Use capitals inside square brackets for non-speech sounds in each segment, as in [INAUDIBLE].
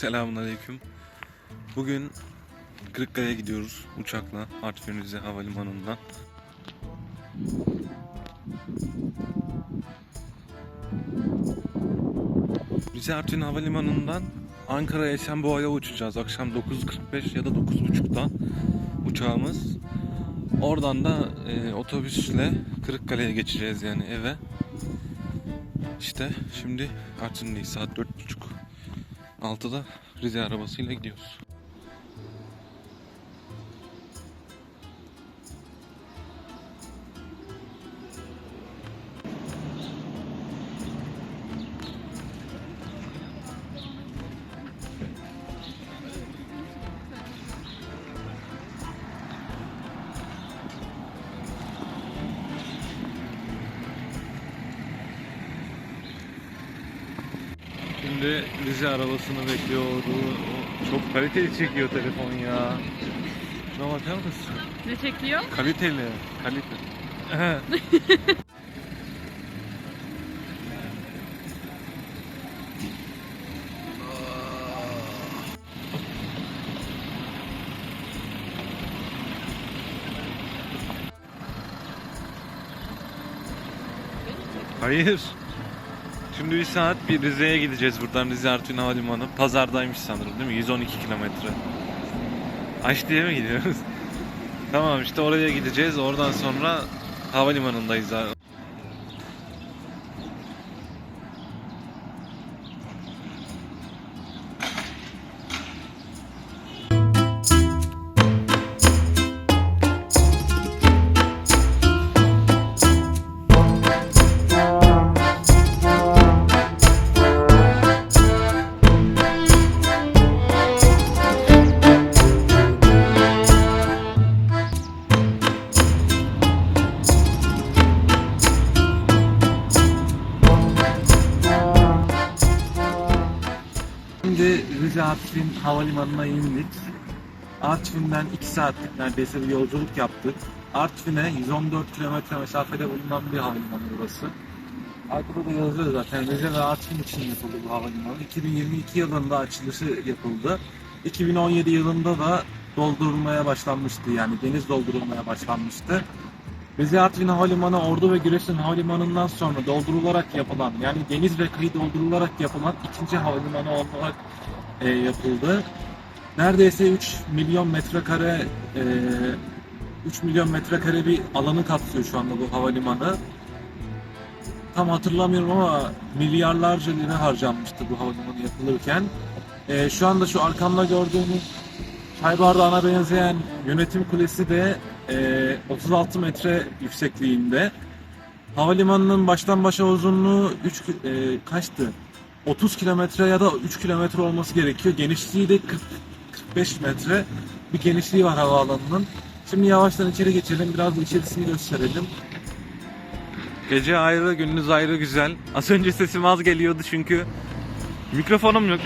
Selamünaleyküm. Bugün Kırıkkale'ye gidiyoruz uçakla Artvin Rize Havalimanı'ndan. Rize Artvin Havalimanı'ndan Ankara Esenboğa'ya uçacağız. Akşam 9.45 ya da 9.30'da uçağımız. Oradan da e, otobüsle Kırıkkale'ye geçeceğiz yani eve. İşte şimdi Artvin'deyiz saat 4.30. 6'da Rize arabasıyla gidiyoruz. Şimdi Rize arabasını bekliyor. Çok kaliteli çekiyor telefon ya. Şuna bakar mısın? Ne çekiyor? Kaliteli. Kalite. Hayır. Şimdi bir saat bir Rize'ye gideceğiz buradan Rize Artvin Havalimanı. Pazardaymış sanırım değil mi? 112 kilometre. Aş diye mi gidiyoruz? [LAUGHS] tamam işte oraya gideceğiz. Oradan sonra havalimanındayız. Artvin Havalimanı'na indik. Artvin'den 2 saatlik neredeyse bir yolculuk yaptık. Artvin'e 114 kilometre mesafede bulunan bir havalimanı burası. Arkada da yazıyor zaten Rize ve Artvin için yapıldı bu havalimanı. 2022 yılında açılışı yapıldı. 2017 yılında da doldurulmaya başlanmıştı yani deniz doldurulmaya başlanmıştı. Rize Artvin Havalimanı Ordu ve Giresun Havalimanı'ndan sonra doldurularak yapılan yani deniz ve kıyı doldurularak yapılan ikinci havalimanı olarak e, yapıldı. Neredeyse 3 milyon metrekare e, 3 milyon metrekare bir alanı kapsıyor şu anda bu havalimanı. Tam hatırlamıyorum ama milyarlarca lira harcanmıştı bu havalimanı yapılırken. E, şu anda şu arkamda gördüğünüz çay bardağına benzeyen yönetim kulesi de e, 36 metre yüksekliğinde. Havalimanının baştan başa uzunluğu 3 e, kaçtı? 30 kilometre ya da 3 kilometre olması gerekiyor. Genişliği de 40 45 metre bir genişliği var havaalanının. Şimdi yavaştan içeri geçelim. Biraz da içerisini gösterelim. Gece ayrı, gündüz ayrı güzel. Az önce sesim az geliyordu çünkü mikrofonum yok.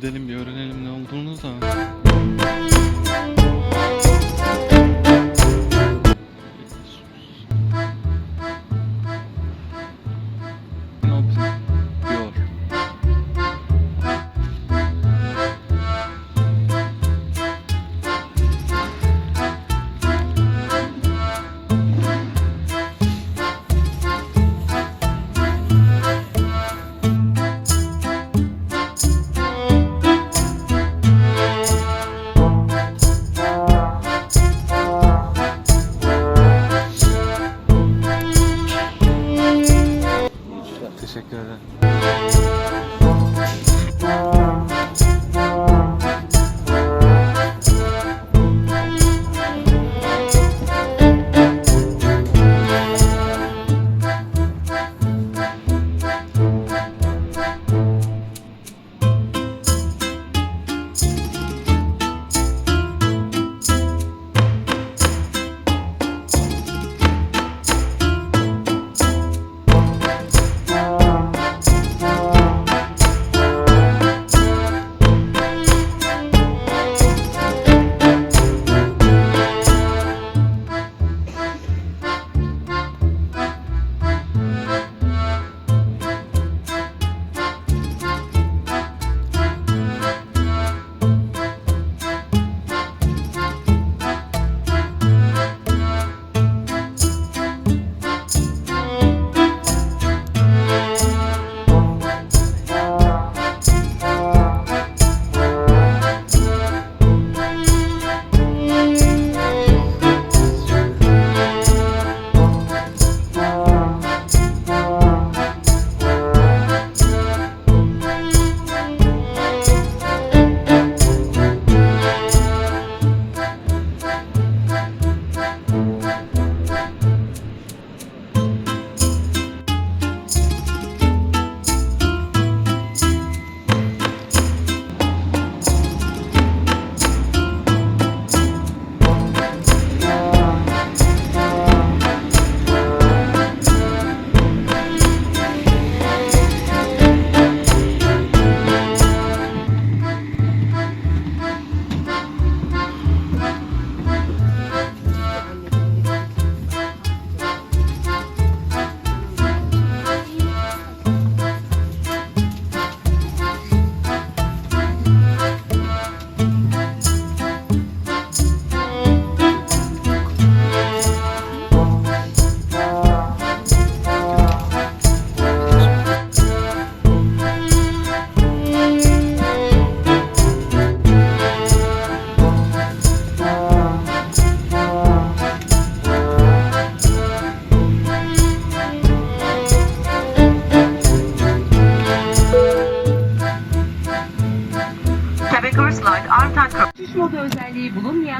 Gidelim bir öğrenelim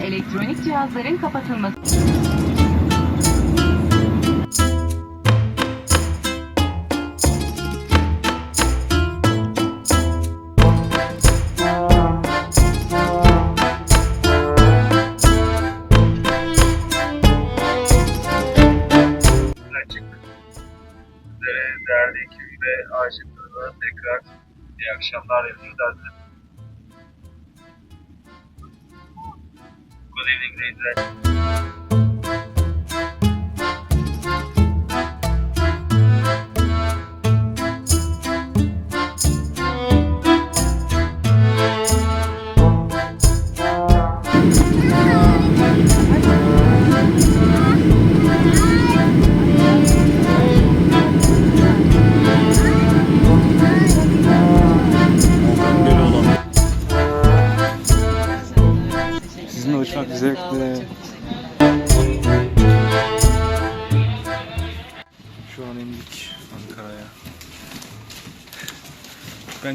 elektronik cihazların kapatılması. değerli ve aşıklarına tekrar iyi akşamlar diliyoruz. Good evening ladies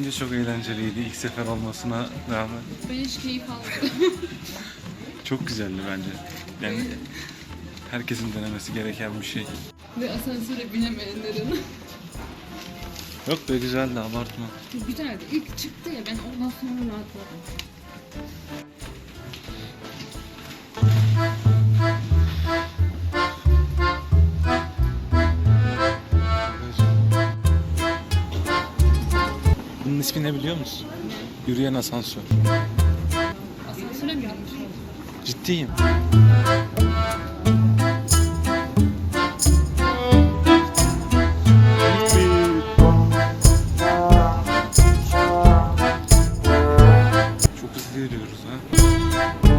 Bence çok eğlenceliydi ilk sefer olmasına rağmen. Ben hiç keyif almadım. [LAUGHS] Çok güzeldi bence. Yani herkesin denemesi gereken bir şey. Ve asansöre binemeyenlerin. Yok be güzeldi abartma. Güzeldi. İlk çıktı ya ben ondan sonra rahatladım. İsmi ne biliyor musun? Yürüyen asansör. Asansöre mi oldum? Ciddiyim. Çok hızlı yürüyoruz ha.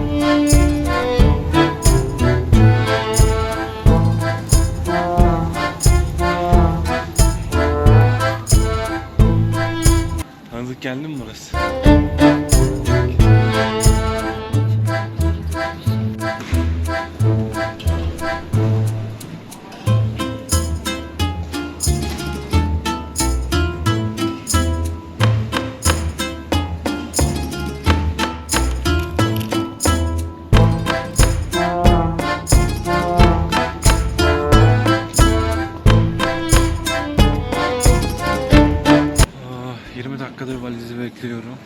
Dakikadır valizi bekliyorum.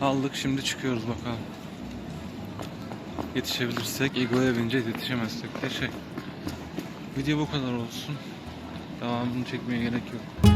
Aldık şimdi çıkıyoruz bakalım. Yetişebilirsek Ego'ya bineceğiz yetişemezsek de şey. Video bu kadar olsun. Devamını çekmeye gerek yok.